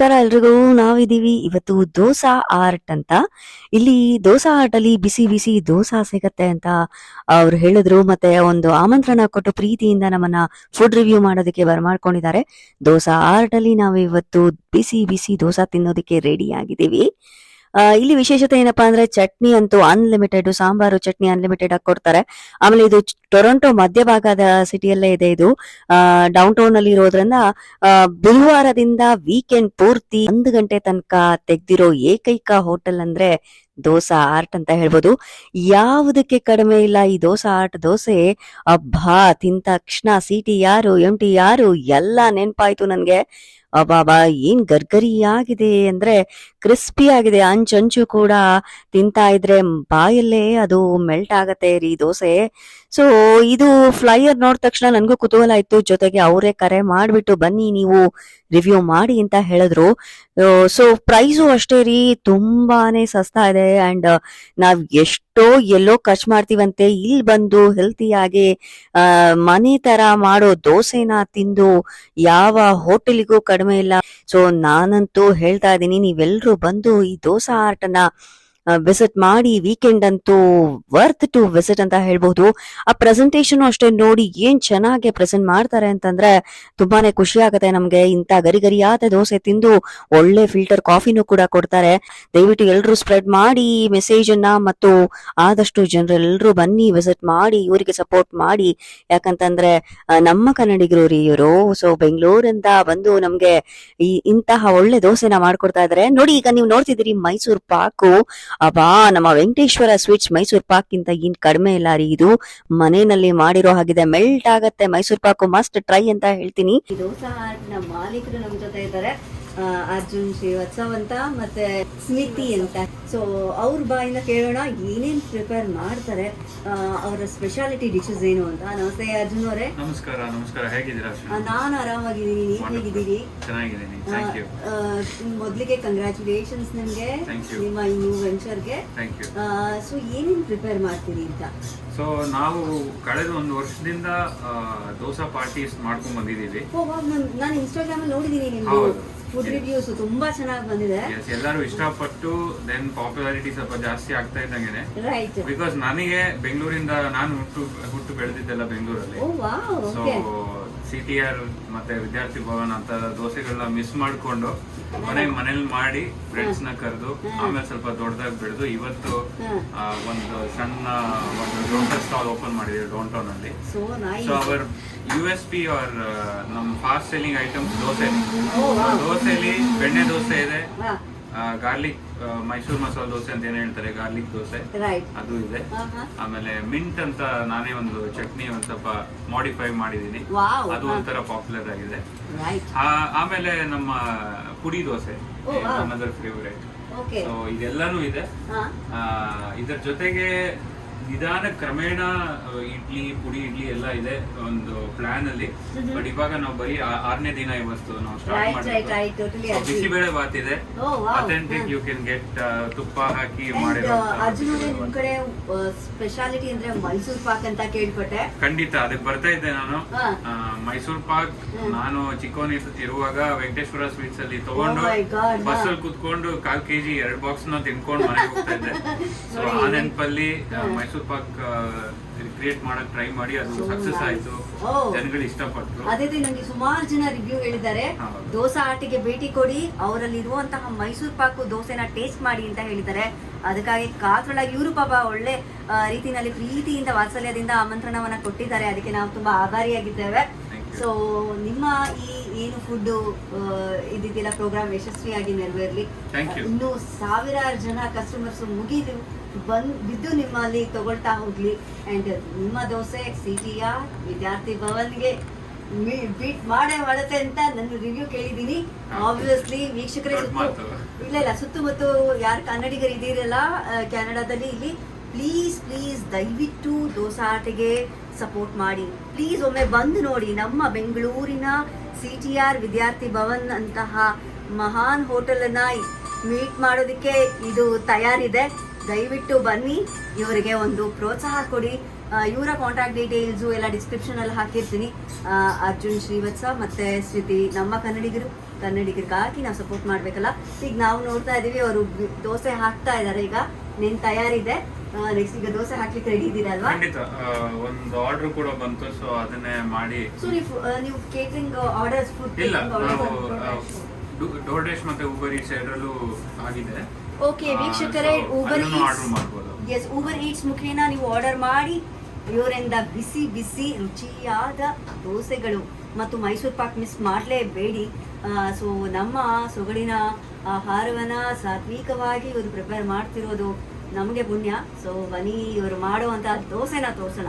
ನಮಸ್ಕಾರ ಎಲ್ರಿಗೂ ನಾವಿದೀವಿ ಇವತ್ತು ದೋಸಾ ಆರ್ಟ್ ಅಂತ. ಇಲ್ಲಿ ದೋಸಾ ಆರ್ಟ್ ಅಲ್ಲಿ ಬಿಸಿ ಬಿಸಿ ದೋಸಾ ಸಿಗತ್ತೆ ಅಂತ ಅವ್ರು ಹೇಳಿದ್ರು. ಮತ್ತೆ ಒಂದು ಆಮಂತ್ರಣ ಕೊಟ್ಟು ಪ್ರೀತಿಯಿಂದ ನಮ್ಮನ್ನ ಫುಡ್ ರಿವ್ಯೂ ಮಾಡೋದಕ್ಕೆ ಬರ್ಮಾಡ್ಕೊಂಡಿದ್ದಾರೆ. ದೋಸಾ ಆರ್ಟ್ ಅಲ್ಲಿ ನಾವು ಇವತ್ತು ಬಿಸಿ ಬಿಸಿ ದೋಸಾ ತಿನ್ನೋದಕ್ಕೆ ರೆಡಿ ಆಗಿದ್ದೀವಿ. ಇಲ್ಲಿ ವಿಶೇಷತೆ ಏನಪ್ಪಾ ಅಂದ್ರೆ ಚಟ್ನಿ ಅಂತೂ ಅನ್ಲಿಮಿಟೆಡ್ ಸಾಂಬಾರು ಚಟ್ನಿ ಅನ್ಲಿಮಿಟೆಡ್ ಆಗಿ ಕೊಡ್ತಾರೆ. ಆಮೇಲೆ ಇದು ಟೊರೊಂಟೊ ಮಧ್ಯಭಾಗದ ಸಿಟಿಯಲ್ಲೇ ಇದೆ ಇದು. ಡೌನ್ ಟೌನ್ ಅಲ್ಲಿ ಇರೋದ್ರಿಂದ ಬುಧವಾರದಿಂದ ವೀಕೆಂಡ್ ಪೂರ್ತಿ ಒಂದು ಗಂಟೆ ತನಕ ತೆಗ್ದಿರೋ ಏಕೈಕ ಹೋಟೆಲ್ ಅಂದ್ರೆ ದೋಸಾ ಆರ್ಟ್ ಅಂತ ಹೇಳ್ಬೋದು. ಯಾವುದಕ್ಕೆ ಕಡಿಮೆ ಇಲ್ಲ ಈ ದೋಸಾ ಆರ್ಟ್ ದೋಸೆ? ಅಬ್ಬಾ, ತಿಂದ ತಕ್ಷಣ ಸಿಟಿ ಯಾರು ಎಂ ಟಿ ಯಾರು? ಎಲ್ಲ ನೆನ್ಪಾಯ್ತು ನನ್ಗೆ. ಅಬ್ಬಾಬಾ ಏನ್ ಗರ್ಗರಿಯಾಗಿದೆ ಅಂದ್ರೆ ಕ್ರಿಸ್ಪಿ ಆಗಿದೆ. ಅಂಚಂಚು ಕೂಡ ತಿಂತಾ ಇದ್ರೆ ಬಾಯಲ್ಲೇ ಅದು ಮೆಲ್ಟ್ ಆಗತ್ತೆ ರೀ ದೋಸೆ. ಸೊ ಇದು ಫ್ಲೈಯರ್ ನೋಡಿದ ತಕ್ಷಣ ನನ್ಗೂ ಕುತೂಹಲ ಇತ್ತು ಜೊತೆಗೆ ಅವರೇ ಕರೆ ಮಾಡಿಬಿಟ್ಟು ಬನ್ನಿ, ನೀವು ರಿವ್ಯೂ ಮಾಡಿ ಅಂತ ಹೇಳಿದ್ರು. ಸೊ ಪ್ರೈಸು ಅಷ್ಟೇ ರೀ. ತುಂಬಾನೇ ಸಸ್ತಾ ಇದೆ. ಅಂಡ್ ನಾವ್ ಎಷ್ಟೋ ಎಲ್ಲೋ ಖರ್ಚು ಮಾಡ್ತೀವಂತೆ. ಇಲ್ಲಿ ಬಂದು ಹೆಲ್ತಿಯಾಗಿ ಮನೆ ತರ ಮಾಡೋ ದೋಸೆನ ತಿಂದು ಯಾವ ಹೋಟೆಲಿಗೂ ಕಡಿಮೆ ಇಲ್ಲ. ಸೊ ನಾನಂತೂ ಹೇಳ್ತಾ ಇದ್ದೀನಿ, ನೀವೆಲ್ರೂ ಬಂದು ಈ ದೋಸಾ ಆರ್ಟನ ವಿಸಿಟ್ ಮಾಡಿ ವೀಕೆಂಡ್ ಅಂತೂ ವರ್ತ್ ಟು ವಿಸಿಟ್ ಅಂತ ಹೇಳ್ಬಹುದು ಆ ಪ್ರೆಸೆಂಟೇಶನ್ ಅಷ್ಟೇ ನೋಡಿ ಏನ್ ಚೆನ್ನಾಗಿ ಪ್ರೆಸೆಂಟ್ ಮಾಡ್ತಾರೆ ಅಂತಂದ್ರೆ ತುಂಬಾನೇ ಖುಷಿ ಆಗುತ್ತೆ ನಮ್ಗೆ. ಇಂತ ಗರಿ ಗರಿಯಾದ ದೋಸೆ ತಿಂದು ಒಳ್ಳೆ ಫಿಲ್ಟರ್ ಕಾಫಿನೂ ಕೂಡ ಕೊಡ್ತಾರೆ. ದಯವಿಟ್ಟು ಎಲ್ರು ಸ್ಪ್ರೆಡ್ ಮಾಡಿ ಮೆಸೇಜ್ ಅನ್ನ ಮತ್ತು ಆದಷ್ಟು ಜನರೆಲ್ಲರೂ ಬನ್ನಿ ವಿಸಿಟ್ ಮಾಡಿ, ಇವರಿಗೆ ಸಪೋರ್ಟ್ ಮಾಡಿ. ಯಾಕಂತಂದ್ರೆ ನಮ್ಮ ಕನ್ನಡಿಗರು ರೀ ಇವರು ಸೊ ಬೆಂಗಳೂರಿಂದ ಬಂದು ನಮ್ಗೆ ಇಂತಹ ಒಳ್ಳೆ ದೋಸೆನ ಮಾಡ್ಕೊಡ್ತಾ ಇದಾರೆ. ನೋಡಿ, ಈಗ ನೀವು ನೋಡ್ತಿದ್ದೀರಿ ಮೈಸೂರು ಪಾಕು. ಅಬಾ ನಮ್ಮ ವೆಂಕಟೇಶ್ವರ ಸ್ವೀಟ್ಸ್ ಮೈಸೂರು ಪಾಕ್ ಗಿಂತ ಏನ್ ಕಡಿಮೆ ಇಲ್ಲ ರೀ ಇದು. ಮನೆಯಲ್ಲಿ ಮಾಡಿರೋ ಹಾಗಿದೆ ಮೆಲ್ಟ್ ಆಗತ್ತೆ. ಮೈಸೂರು ಪಾಕು ಮಸ್ಟ್ ಟ್ರೈ ಅಂತ ಹೇಳ್ತೀನಿ. ದೋಸಾ ಮಾಲೀಕರು ನಮ್ ಜೊತೆ ಇದ್ದಾರೆ. ಅರ್ಜುನ್ ಶ್ರೀವತ್ಸವ್ ಅಂತ ಮತ್ತೆ ಸ್ಮಿತಿ ಅಂತ. ಸೊ ಅವ್ರ ಬಾಯಿಂದ ಕೇಳೋಣ ಏನೇನ್ ಪ್ರಿಪೇರ್ ಮಾಡ್ತಾರೆ ಅವರ ಸ್ಪೆಷಾಲಿಟಿ ಡಿಶಸ್ ಏನು ಅಂತ. ನಮಸ್ತೆ ಅರ್ಜುನ್ ಅವರೇ. ನಮಸ್ಕಾರ ನಮಸ್ಕಾರ. ಹೇಗಿದ್ದೀರಾ? ನಾನು ಆರಾಮಾಗಿದ್ದೀನಿ. ನೀವು. ಹೇಗಿದ್ದೀರಿ? ಮೊದಲಿಗೆ ಕಂಗ್ರ್ಯಾಚುಲೇಷನ್ಸ್ ನಿಮ್ಗೆ. ನಿಮ್ಮ ಈ ನ್ಯೂ ವೆಂಚರ್ಗೆ ಸೊ ಏನೇನ್ ಪ್ರಿಪೇರ್ ಮಾಡ್ತೀರಿ ಅಂತ? ಸೊ ನಾವು ಕಳೆದ ಒಂದು ವರ್ಷದಿಂದ ದೋಸಾ ಪಾರ್ಟೀಸ್ ಮಾಡ್ಕೊಂಡ್ ಬಂದಿದ್ದೀವಿ. ನಾನು ಇನ್ಸ್ಟಾಗ್ರಾಮ್ ಅಲ್ಲಿ ನೋಡಿದೀನಿ ನಿಮ್ದು. ಹೌದು. ಫುಡ್ ರಿವ್ಯೂಸ್ ತುಂಬಾ ಚೆನ್ನಾಗಿ ಬಂದಿದೆ. ಎಲ್ಲರೂ ಇಷ್ಟಪಟ್ಟು ದೆನ್ ಪಾಪ್ಯುಲಾರಿಟಿ ಸ್ವಲ್ಪ ಜಾಸ್ತಿ ಆಗ್ತಾ ಇದ್ದಂಗೆ ರೈಟ್ ಬಿಕಾಸ್ ನನಗೆ ಬೆಂಗಳೂರಿಂದ ನಾನು ಹುಟ್ಟು ಹುಟ್ಟು ಬೆಳೆದಿದ್ದೆಲ್ಲ ಬೆಂಗಳೂರಲ್ಲಿ. So okay C T R ಮತ್ತೆ ವಿದ್ಯಾರ್ಥಿ ಭವನ್ ಅಂತ ದೋಸೆಗಳನ್ನ ಮಿಸ್ ಮಾಡ್ಕೊಂಡು ಮನೆ ಮನೇಲಿ ಮಾಡಿ ಫ್ರೆಂಡ್ಸ್ನ ಕರೆದು ಆಮೇಲೆ ಸ್ವಲ್ಪ ದೊಡ್ಡದಾಗಿ ಬೆಳೆದು ಇವತ್ತು ಒಂದು ಸಣ್ಣ ಒಂದು ದೊಡ್ಡ ಸ್ಟಾಲ್ ಓಪನ್ ಮಾಡಿದೀವಿ ಡೌನ್ ಟೌನ್ ಅಲ್ಲಿ so our U S P are ನಮ್ಮ ಫಾಸ್ಟ್ ಸೆಲ್ಲಿಂಗ್ ಐಟಮ್ಸ್ ದೋಸೆ. ದೋಸೆಯಲ್ಲಿ ದೋಸೆಲಿ ಬೆಣ್ಣೆ ದೋಸೆ ಇದೆ. ಗಾರ್ಲಿಕ್ ಮೈಸೂರ್ ಮಸಾಲ ದೋಸೆ ಅಂತ ಏನ್ ಹೇಳ್ತಾರೆ? ಗಾರ್ಲಿಕ್ ದೋಸೆ. ಅದು ಇದೆ. ಆಮೇಲೆ ಮಿಂಟ್ ಅಂತ ನಾನೇ ಒಂದು ಚಟ್ನಿ ಒಂದ್ ಸ್ವಲ್ಪ ಮಾಡಿಫೈ ಮಾಡಿದೀನಿ. ಅದು ಒಂಥರ ಪಾಪ್ಯುಲರ್ ಆಗಿದೆ. ಆಮೇಲೆ ನಮ್ಮ ಪುಡಿ ದೋಸೆ. ಅನದರ್ ಫೇವರೇಟ್ ಸೊ ಇದೆಲ್ಲಾನು ಇದೆ. ಆ, ಇದರ ಜೊತೆಗೆ ನಿಧಾನ ಕ್ರಮೇಣ ಇಡ್ಲಿ ಪುಡಿ ಇಡ್ಲಿ ಎಲ್ಲ ಇದೆ ಒಂದು ಪ್ಲಾನ್ ಅಲ್ಲಿ. ಬಟ್ ಇವಾಗ ನಾವು ಬರೀ ಆರನೇ ದಿನ ಇವತ್ತು ನಾವು ಸ್ಟಾರ್ಟ್ ಮಾಡ್ತೀವಿ ಬಿಸಿಬೇಳೆ ಬಾತ್ ಇದೆ. ಅಥೆಂಟಿಕ್ ಯು ಕ್ಯಾನ್ ಗೆಟ್ ತುಪ್ಪ ಹಾಕಿ ಮಾಡಿರೋ ನಿಮ್ ಕಡೆ ಸ್ಪೆಷಾಲಿಟಿ ಅಂದ್ರೆ ಮೈಸೂರ್ ಪಾಕ್ ಅಂತ ಕೇಳ್ಪಟ್ಟೆ. ಖಂಡಿತ ಅದಕ್ಕೆ ಬರ್ತಾ ಇದ್ದೆ ನಾನು. ಮೈಸೂರ್ ಪಾಕ್ ನಾನು ಚಿಕ್ಕವನ್ ಇರುವಾಗ ವೆಂಕಟೇಶ್ವರ ಸ್ವೀಟ್ಸ್ ಅಲ್ಲಿ ತಗೊಂಡು Oh God, ಬಸ್ ಅಲ್ಲಿ ಕುತ್ಕೊಂಡು ಕಾಲ್ ಕೆಜಿ ಎರಡ್ ಬಾಕ್ಸ್ನ ತಿನ್ಕೊಂಡು ಮನೆಗೆ ಹೋಗ್ತಾ ಇದ್ದೆ. ಸೊ ಆ ನೆನಪಲ್ಲಿ ಹಾ. ಮೈಸೂರ್ ಪಾಕ್ ಕ್ರಿಯೇಟ್ ಮಾಡಕ್ ಟ್ರೈ ಮಾಡಿ ಅದು ಸಕ್ಸಸ್ ಆಯ್ತು. ಜನಗಳು ಇಷ್ಟಪಟ್ಟರು ಅದೇ ನನಗೆ ನಂಗೆ ಸುಮಾರು ಜನ ರಿವ್ಯೂ ಹೇಳಿದ್ದಾರೆ. ದೋಸಾ ಆಟಿಗೆ ಭೇಟಿ ಕೊಡಿ ಅವರಲ್ಲಿ ಇರುವಂತಹ ಮೈಸೂರು ಪಾಕು ದೋಸೆನ ಟೇಸ್ಟ್ ಮಾಡಿ ಅಂತ ಹೇಳಿದ್ದಾರೆ ಅದಕ್ಕಾಗಿ ಕಾತ್ರೊಳಗೆ ಇವರು ಪಾಪ ಒಳ್ಳೆ ರೀತಿನಲ್ಲಿ ಪ್ರೀತಿಯಿಂದ ವಾತ್ಸಲ್ಯದಿಂದ ಆಮಂತ್ರಣವನ್ನ ಕೊಟ್ಟಿದ್ದಾರೆ ಅದಕ್ಕೆ ನಾವು ತುಂಬಾ ಆಭಾರಿಯಾಗಿದ್ದೇವೆ. ಸೊ ನಿಮ್ಮ ಈ ಏನು ಫುಡ್ ಇದ್ದಿದ್ದೆಲ್ಲ ಪ್ರೋಗ್ರಾಮ್ ಯಶಸ್ವಿಯಾಗಿ ನೆರವೇರಲಿ. ಇನ್ನು ಸಾವಿರಾರು ಜನ ಕಸ್ಟಮರ್ಸ್ ಮುಗಿದು ಬಂದ್ ಬಿದ್ದು ನಿಮ್ಮಲ್ಲಿ ತಗೊಳ್ತಾ ಹೋಗ್ಲಿ. ಅಂಡ್ ನಿಮ್ಮ ದೋಸೆ ಸಿಟಿಯ ವಿದ್ಯಾರ್ಥಿ ಭವನ್ಗೆ ಬೀಟ್ ಮಾಡೇ ಮಾಡುತ್ತೆ ಅಂತ ನನ್ನ ರಿವ್ಯೂ ಕೇಳಿದೀನಿ ಆಬ್ವಿಯಸ್ಲಿ ವೀಕ್ಷಕರೇ ಸುತ್ತ ಇಲ್ಲ ಇಲ್ಲ ಸುತ್ತಮುತ್ತ ಯಾರು ಕನ್ನಡಿಗರು ಇದ್ದೀರಲ್ಲ ಕೆನಡಾದಲ್ಲಿ ಇಲ್ಲಿ ಪ್ಲೀಸ್ ಪ್ಲೀಸ್ ದಯವಿಟ್ಟು ದೋಸಾ ಆಟಗೆ ಸಪೋರ್ಟ್ ಮಾಡಿ. ಪ್ಲೀಸ್ ಒಮ್ಮೆ ಬಂದು ನೋಡಿ ನಮ್ಮ ಬೆಂಗಳೂರಿನ ಸಿ ಟಿ ಆರ್ ವಿದ್ಯಾರ್ಥಿ ಭವನ್ ಅಂತಹ ಮಹಾನ್ ಹೋಟೆಲ್ ಅನ್ನ ಮೀಟ್ ಮಾಡೋದಕ್ಕೆ ಇದು ತಯಾರಿದೆ. ದಯವಿಟ್ಟು ಬನ್ನಿ ಇವರಿಗೆ ಒಂದು ಪ್ರೋತ್ಸಾಹ ಕೊಡಿ. ಇವರ ಕಾಂಟ್ಯಾಕ್ಟ್ ಡೀಟೇಲ್ಸು ಎಲ್ಲ ಡಿಸ್ಕ್ರಿಪ್ಷನ್ ಅಲ್ಲಿ ಹಾಕಿರ್ತೀನಿ. ಅರ್ಜುನ್ ಶ್ರೀವತ್ಸ ಮತ್ತೆ ಸ್ವಿತಿ ನಮ್ಮ ಕನ್ನಡಿಗರು. ಕನ್ನಡಿಗರಿಗಾಗಿ ನಾವು ಸಪೋರ್ಟ್ ಮಾಡ್ಬೇಕಲ್ಲ. ಈಗ ನಾವು ನೋಡ್ತಾ ಇದೀವಿ ಅವರು ದೋಸೆ ಹಾಕ್ತಾ ಇದ್ದಾರೆ. ಈಗ ನಿನ್ ತಯಾರಿದೆ. ನೆಕ್ಸ್ಟ್ ಈಗ ದೋಸೆ ಹಾಕ್ಲಿಕ್ಕೆ ರೆಡಿ ಇದ್ದೀರಲ್ವಾ ಖಂಡಿತ. ಒಂದು ಆರ್ಡರ್ ಕೂಡ ಬಂತು ಸೊ ಅದನ್ನೇ ಮಾಡಿ. ಸೊ ನೀವು ಕೇಟರಿಂಗ್ ಆರ್ಡರ್ಸ್ ಫುಡ್ ಇಲ್ಲ ನಾವು ಡೋರ್ಡೇಶ್ ಮತ್ತೆ ಉಬರ್ ಈಟ್ಸ್ ಎರಡರಲ್ಲೂ ಆಗಿದೆ. ಓಕೆ ವೀಕ್ಷಕರೇ ಊಬರ್ ಎಸ್ ಊಬರ್ ಈಟ್ಸ್ ಮುಖೇನ ನೀವು ಆರ್ಡರ್ ಮಾಡಿ ಇವರಿಂದ ಬಿಸಿ ಬಿಸಿ ರುಚಿಯಾದ ದೋಸೆಗಳು ಮತ್ತು ಮೈಸೂರು ಪಾಕ್ ಮಿಸ್ ಮಾಡಲೇಬೇಡಿ. ಸೊ ನಮ್ಮ ಸೊಗಡಿನ ಆಹಾರವನ್ನು ಸಾತ್ವಿಕವಾಗಿ ಇವರು ಪ್ರಿಪೇರ್ ಮಾಡ್ತಿರೋದು ನಮಗೆ ಪುಣ್ಯ. ಸೊ ಬನ್ನಿ ಇವರು ಮಾಡುವಂಥ ದೋಸೆನ ತೋರ್ಸೋಣ.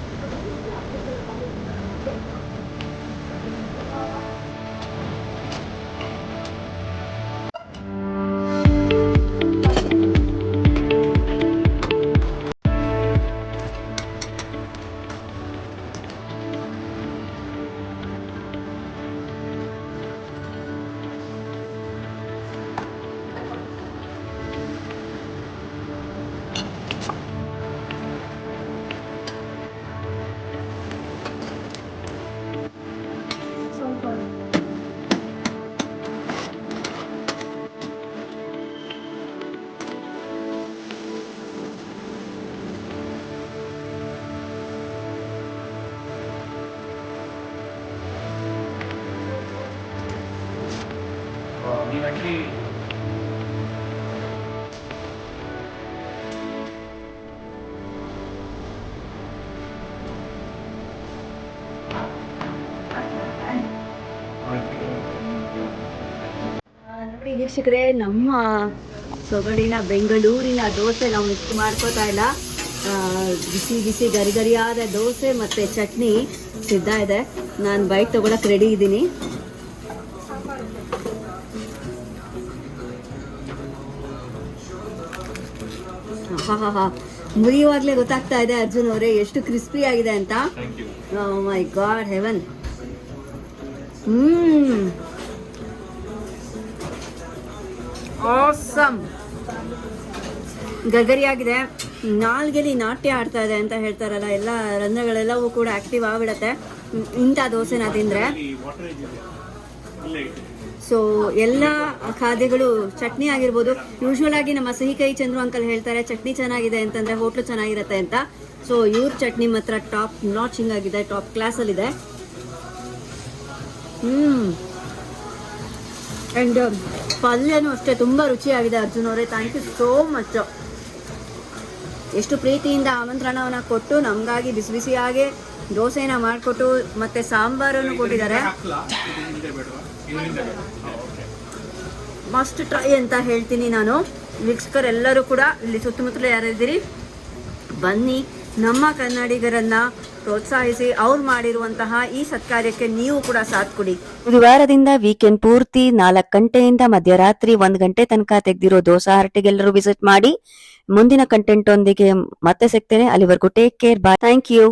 ನೀವು ನೋಡಿ ವೀಕ್ಷಕರೇ, ನಮ್ಮ ಸೊಗಡಿನ ಬೆಂಗಳೂರಿನ ದೋಸೆ ನಾವು ಮಿಕ್ಸ್ ಮಾಡ್ಕೋತಾ ಇಲ್ಲ. ಬಿಸಿ ಬಿಸಿ ಗರಿ ಗರಿಯಾದ ದೋಸೆ ಮತ್ತೆ ಚಟ್ನಿ ಸಿದ್ಧ ಇದೆ. ನಾನು ಬೈಕ್ ತಗೊಳಕ್ ರೆಡಿ ಇದ್ದೀನಿ. ಹಾ ಹಾ ಹಾ ಮುರಿಯುವಾಗಲೇ ಗೊತ್ತಾಗ್ತಾ ಇದೆ ಅರ್ಜುನ್ ಅವರೇ ಎಷ್ಟು ಕ್ರಿಸ್ಪಿ ಆಗಿದೆ ಅಂತ. My God heaven hmm. Awesome ಗಗರಿಯಾಗಿದೆ. ನಾಲ್ಗೆಲಿ ನಾಟ್ಯ ಆಡ್ತಾ ಇದೆ ಅಂತ ಹೇಳ್ತಾರಲ್ಲ ಎಲ್ಲ ರಂಧ್ರಗಳೆಲ್ಲವೂ ಕೂಡ ಆಕ್ಟಿವ್ ಆಗ್ಬಿಡತ್ತೆ. ಇಂಥ ದೋಸೆನ ತಿಂದ್ರೆ. ಸೊ ಎಲ್ಲ ಖಾದ್ಯಗಳು ಚಟ್ನಿ ಆಗಿರ್ಬೋದು. ಯೂಶುವಲ್ ಆಗಿ ನಮ್ಮ ಸಿಹಿ ಕೈ ಚಂದ್ರು ಅಂಕಲ್ ಹೇಳ್ತಾರೆ, ಚಟ್ನಿ ಚೆನ್ನಾಗಿದೆ ಅಂತಂದ್ರೆ ಹೋಟ್ಲು ಚೆನ್ನಾಗಿರುತ್ತೆ ಅಂತ. ಸೊ ಇವ್ರ ಚಟ್ನಿ ಮಾತ್ರ ಟಾಪ್ ನಾಚಿಂಗ್ ಆಗಿದೆ ಟಾಪ್ ಕ್ಲಾಸಲ್ಲಿದೆ ಹ್ಮ್. ಅಂಡ್ ಪಲ್ಯನೂ ಅಷ್ಟೇ, ತುಂಬಾ ರುಚಿಯಾಗಿದೆ ಅರ್ಜುನ್ ಅವರೇ. ಥ್ಯಾಂಕ್ ಯು ಸೋ ಮಚ್ ಎಷ್ಟು ಪ್ರೀತಿಯಿಂದ ಆಮಂತ್ರಣವನ್ನ ಕೊಟ್ಟು ನಮಗಾಗಿ ಬಿಸಿ ಬಿಸಿಯಾಗಿ ದೋಸೆನ ಮಾಡಿಕೊಟ್ಟು ಮತ್ತೆ ಸಾಂಬಾರನ್ನು ಕೊಟ್ಟಿದ್ದಾರೆ. ಮಸ್ಟ್ ಟ್ರೈ ಅಂತ ಹೇಳ್ತೀನಿ ನಾನು. ವೀಕ್ಷಕರೆಲ್ಲರೂ ಕೂಡ ಇಲ್ಲಿ ಸುತ್ತಮುತ್ತಲು ಯಾರಿದ್ದೀರಿ ಬನ್ನಿ. ನಮ್ಮ ಕನ್ನಡಿಗರನ್ನ ಪ್ರೋತ್ಸಾಹಿಸಿ ಅವ್ರು ಮಾಡಿರುವಂತಹ ಈ ಸತ್ಕಾರ್ಯಕ್ಕೆ ನೀವು ಕೂಡ ಸಾಥ್ ಕೊಡಿ. ಬುಧವಾರದಿಂದ ವೀಕೆಂಡ್ ಪೂರ್ತಿ ನಾಲ್ಕು ಗಂಟೆಯಿಂದ ಮಧ್ಯರಾತ್ರಿ ಒಂದು ಗಂಟೆ ತನಕ ತೆಗ್ದಿರೋ ದೋಸಾ ಹರಟಿಗೆಲ್ಲರೂ ವಿಸಿಟ್ ಮಾಡಿ. ಮುಂದಿನ ಕಂಟೆಂಟ್ ಒಂದಿಗೆ ಮತ್ತೆ ಸಿಗ್ತೇನೆ. ಅಲ್ಲಿವರೆಗೂ take care bye thank you